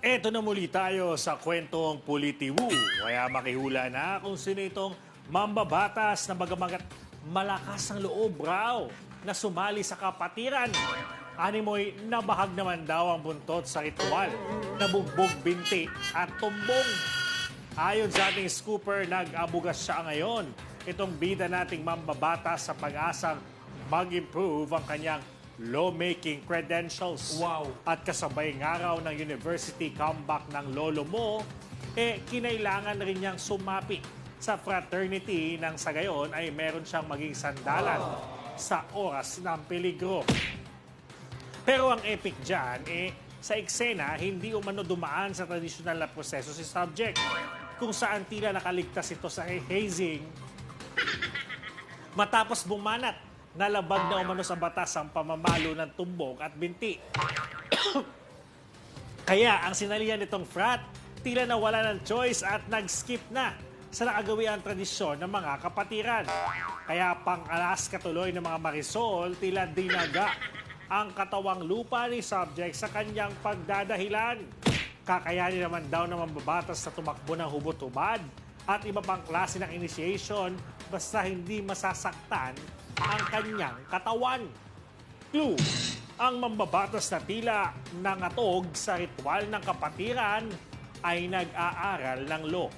Eto na muli tayo sa kwentong Pulitiwu. Kaya makihula na kung sino itong mambabatas na bagamangat malakas ang loob raw na sumali sa kapatiran. Animoy nabahag naman daw ang buntot sa ritual na bugbog binti at tumbong. Ayon sa ating scooper, nag-abugas siya ngayon. Itong bida nating mambabatas sa pag-asang mag-improve ang kanyang lawmaking credentials. Wow. At kasabay nga raw ng university comeback ng lolo mo, eh kinailangan rin niyang sumapi sa fraternity nang sa gayon ay meron siyang maging sandalan sa oras ng peligro. Pero ang epic dyan, eh, sa eksena, hindi umano dumaan sa tradisyonal na proseso si subject, kung saan tila nakaligtas ito sa hazing matapos bumanat nalabag na umano sa batas ang pamamalo ng tumbok at binti. Kaya ang sinalihan nitong frat, tila nawala ng choice at nag-skip na sa nakagawiang tradisyon ng mga kapatiran. Kaya pang-alas katuloy ng mga marisol, tila dinaga ang katawang lupa ni subject sa kanyang pagdadahilan. Kakayanin naman daw ng mambabatas na tumakbo ng hubot-hubad at iba pang klase ng initiation basta hindi masasaktan ang kanyang katawan. Clue, ang mambabatas na tila nangatog sa ritual ng kapatiran ay nag-aaral ng law.